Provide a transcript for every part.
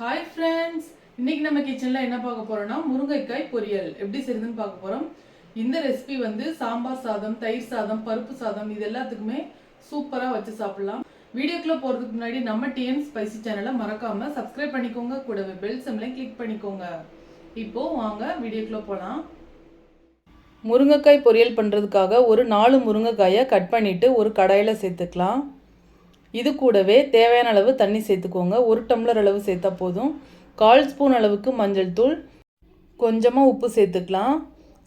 Hi friends இன்னைக்கு நம்ம கிச்சனில் என்ன பார்க்க போறோம்னா முருங்கைக்காய் பொரியல். எப்படி செய்யுதுன்னு பார்க்க போறோம். இந்த ரெசிபி வந்து சாம்பார் சாதம் தயிர் சாதம் பருப்பு சாதம் இது எல்லாத்துக்குமே சூப்பராக வச்சு சாப்பிடலாம். வீடியோக்குள்ளே போகிறதுக்கு முன்னாடி நம்ம டிஎன் ஸ்பைசி சேனலை மறக்காம சப்ஸ்கிரைப் பண்ணிக்கோங்க. கூடவே பெல் சிம்லையும் கிளிக் பண்ணிக்கோங்க. இப்போ வாங்க வீடியோக்குள்ளே போகலாம் முருங்கைக்காய் பொரியல் பண்ணுறதுக்காக ஒரு நாலு முருங்கைக்காயை கட் பண்ணிவிட்டு ஒரு கடாயில் சேர்த்துக்கலாம். இது கூடவே தேவையான அளவு தண்ணி சேர்த்துக்கோங்க. ஒரு டம்ளர் அளவு சேர்த்தா போதும். கால் ஸ்பூன் அளவுக்கு மஞ்சள் தூள். கொஞ்சமாக உப்பு சேர்த்துக்கலாம்.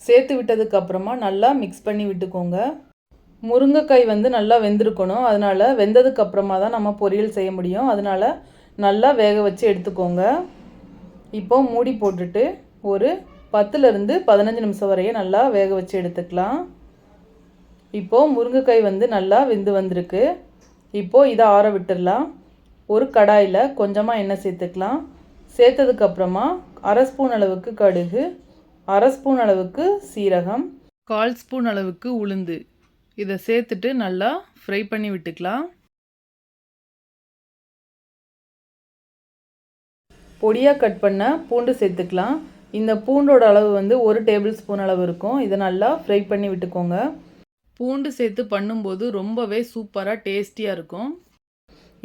சேர்த்து விட்டதுக்கு அப்புறமா நல்லா மிக்ஸ் பண்ணி விட்டுக்கோங்க. முருங்கைக்காய் வந்து நல்லா வெந்திருக்கணும். அதனால் வெந்ததுக்கு அப்புறமா தான் நம்ம பொரியல் செய்ய முடியும். அதனால் நல்லா வேக வச்சு எடுத்துக்கோங்க. இப்போ மூடி போட்டுட்டு ஒரு பத்துலேருந்து பதினஞ்சு நிமிஷம் வரைய நல்லா வேக வச்சு எடுத்துக்கலாம். இப்போது முருங்கைக்காய் வந்து நல்லா வெந்து வந்திருக்கு. இப்போது இதை ஆற விட்டுடலாம். ஒரு கடாயில் கொஞ்சமாக எண்ணெய் சேர்த்துக்கலாம். சேர்த்ததுக்கப்புறமா அரை ஸ்பூன் அளவுக்கு கடுகு அரை ஸ்பூன் அளவுக்கு சீரகம் கால் ஸ்பூன் அளவுக்கு உளுந்து. இதை சேர்த்துட்டு நல்லா ஃப்ரை பண்ணி விட்டுக்கலாம். பொடியாக கட் பண்ண பூண்டு சேர்த்துக்கலாம். இந்த பூண்டோட அளவு வந்து ஒரு டேபிள் ஸ்பூன் அளவு இருக்கும். இதை நல்லா ஃப்ரை பண்ணி விட்டுக்கோங்க. பூண்டு சேர்த்து பண்ணும்போது ரொம்பவே சூப்பராக டேஸ்டியாக இருக்கும்.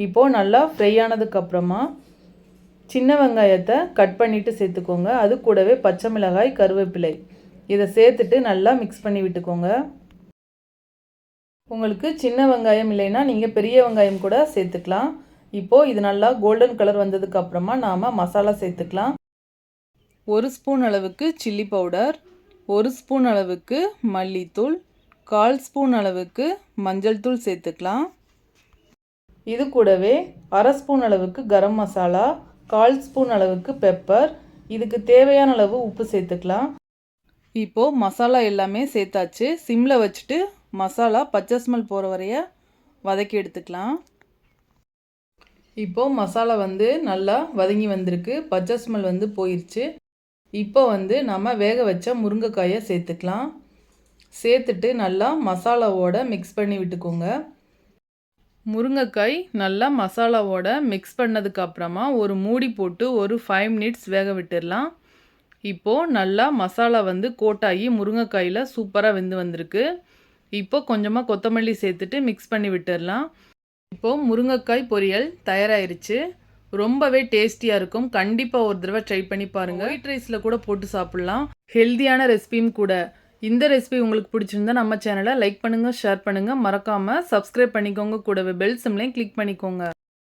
இப்போது நல்லா ஃப்ரை ஆனதுக்கப்புறமா சின்ன வெங்காயத்தை கட் பண்ணிவிட்டு சேர்த்துக்கோங்க. அது கூடவே பச்சை மிளகாய் கருவேப்பிலை. இதை சேர்த்துட்டு நல்லா மிக்ஸ் பண்ணி விட்டுக்கோங்க. உங்களுக்கு சின்ன வெங்காயம் இல்லைன்னா நீங்கள் பெரிய வெங்காயம் கூட சேர்த்துக்கலாம். இப்போது இது நல்லா கோல்டன் கலர் வந்ததுக்கப்புறமா நாம் மசாலா சேர்த்துக்கலாம். ஒரு ஸ்பூன் அளவுக்கு சில்லி பவுடர் ஒரு ஸ்பூன் அளவுக்கு மல்லித்தூள் கால் ஸ்பூன் அளவுக்கு மஞ்சள் தூள் சேர்த்துக்கலாம். இது கூடவே அரை ஸ்பூன் அளவுக்கு கரம் மசாலா கால் ஸ்பூன் அளவுக்கு பெப்பர் இதுக்கு தேவையான அளவு உப்பு சேர்த்துக்கலாம். இப்போது மசாலா எல்லாமே சேர்த்தாச்சு. சிம்மில் வச்சுட்டு மசாலா பச்சை ஸ்மெல் போகிற வரைய வதக்கி எடுத்துக்கலாம். இப்போது மசாலா வந்து நல்லா வதங்கி வந்திருக்கு. பச்சை ஸ்மெல் வந்து போயிடுச்சு இப்போ வந்து நம்ம வேக வச்ச முருங்கைக்காயை சேர்த்துக்கலாம். சேர்த்துட்டு நல்லா மசாலாவோட மிக்ஸ் பண்ணி விட்டுக்கோங்க. முருங்கைக்காய் நல்லா மசாலாவோட மிக்ஸ் பண்ணதுக்கு அப்புறமா ஒரு மூடி போட்டு ஒரு ஃபைவ் மினிட்ஸ் வேக விட்டுடலாம். இப்போது நல்லா மசாலா வந்து கோட்டாகி முருங்கைக்காயில் சூப்பராக வெந்து வந்திருக்கு. இப்போ கொஞ்சமாக கொத்தமல்லி சேர்த்துட்டு மிக்ஸ் பண்ணி விட்டுடலாம். இப்போது முருங்கைக்காய் பொரியல் தயாராகிருச்சு ரொம்பவே டேஸ்டியாக இருக்கும். கண்டிப்பாக ஒரு தடவை ட்ரை பண்ணி பாருங்கள் ஒயிட் ரைஸில் கூட போட்டு சாப்பிட்லாம். ஹெல்த்தியான ரெசிபியும் கூட. இந்த ரெசிபி உங்களுக்கு பிடிச்சிருந்தா நம்ம சேனலை லைக் பண்ணுங்கள் ஷேர் பண்ணுங்கள் மறக்காமல் சப்ஸ்கிரைப் பண்ணிக்கோங்க. கூடவே பெல் சிம்லையும் கிளிக் பண்ணிக்கோங்க.